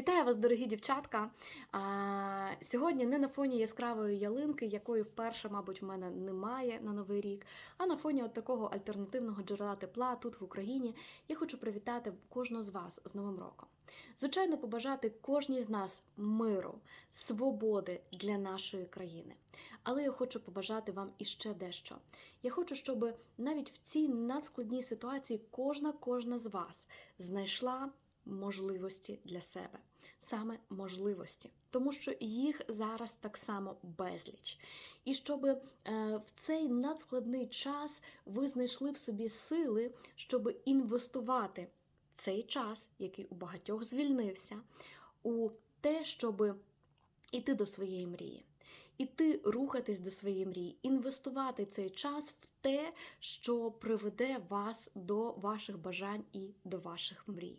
Вітаю вас, дорогі дівчатка. А, сьогодні не на фоні яскравої ялинки, якої вперше, мабуть, в мене немає на новий рік, а на фоні от такого альтернативного джерела тепла тут в Україні. Я хочу привітати кожного з вас з Новим роком. Звичайно, побажати кожній з нас миру, свободи для нашої країни. Але я хочу побажати вам іще дещо. Я хочу, щоб навіть в цій надскладній ситуації кожна кожна з вас знайшла можливості для себе, саме можливості, тому що їх зараз так само безліч. І щоб е, в цей надскладний час ви знайшли в собі сили, щоб інвестувати цей час, який у багатьох звільнився, у те, щоб іти до своєї мрії. Іти рухатись до своєї мрії, інвестувати цей час в те, що приведе вас до ваших бажань і до ваших мрій.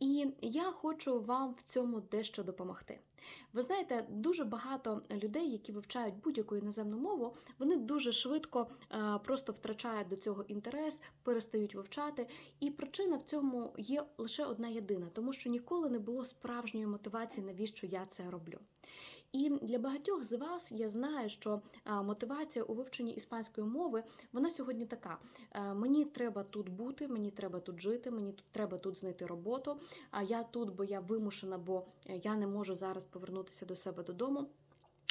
І я хочу вам в цьому дещо допомогти. Ви знаєте, дуже багато людей, які вивчають будь-яку іноземну мову, вони дуже швидко е, просто втрачають до цього інтерес, перестають вивчати. І причина в цьому є лише одна єдина, тому що ніколи не було справжньої мотивації, навіщо я це роблю. І для багатьох з вас я знаю, що е, мотивація у вивченні іспанської мови вона сьогодні така: Е, мені треба тут бути, мені треба тут жити, мені треба тут знайти роботу. А я тут, бо я вимушена, бо е, я не можу зараз повернутися до себе додому.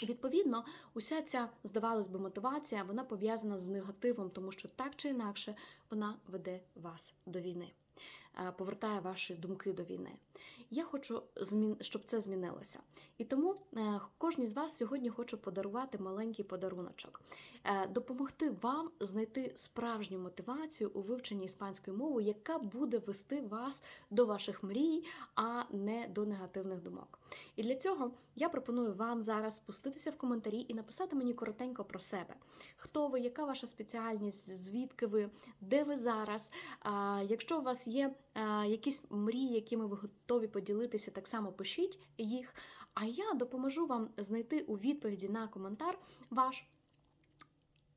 Відповідно, уся ця, здавалось би, мотивація вона пов'язана з негативом, тому що так чи інакше вона веде вас до війни, повертає ваші думки до війни. Я хочу, щоб це змінилося. І тому е, кожній з вас сьогодні хочу подарувати маленький подаруночок, Е, допомогти вам знайти справжню мотивацію у вивченні іспанської мови, яка буде вести вас до ваших мрій, а не до негативних думок. І для цього я пропоную вам зараз спуститися в коментарі і написати мені коротенько про себе. Хто ви, яка ваша спеціальність, звідки ви, де ви зараз. Якщо у вас є якісь мрії, якими ви готові поділитися, так само пишіть їх. А я допоможу вам знайти у відповіді на коментар ваш.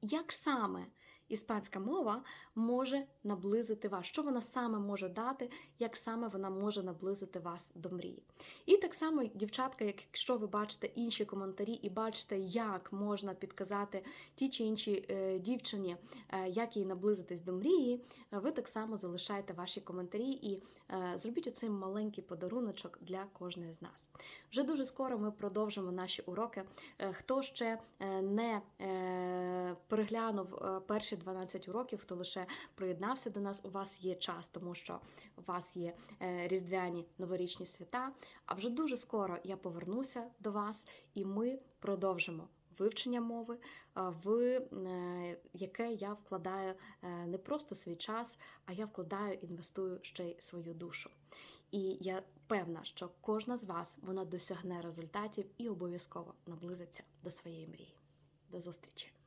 Як саме іспанська мова може наблизити вас? Що вона саме може дати, як саме вона може наблизити вас до мрії? І так само, дівчатка, якщо ви бачите інші коментарі і бачите, як можна підказати тій чи іншій е, дівчині, е, як їй наблизитись до мрії, ви так само залишайте ваші коментарі і е, зробіть оцей маленький подаруночок для кожної з нас. Вже дуже скоро ми продовжимо наші уроки. Хто ще не переглянув е, перші 12 уроків, хто лише приєднався до нас, у вас є час, тому що у вас є е, різдвяні новорічні свята. А вже дуже скоро я повернуся до вас, і ми продовжимо. Вивчення мови, е, в яке я вкладаю не просто свій час, а я вкладаю, інвестую ще й свою душу. І я певна, що кожна з вас вона досягне результатів і обов'язково наблизиться до своєї мрії. До зустрічі!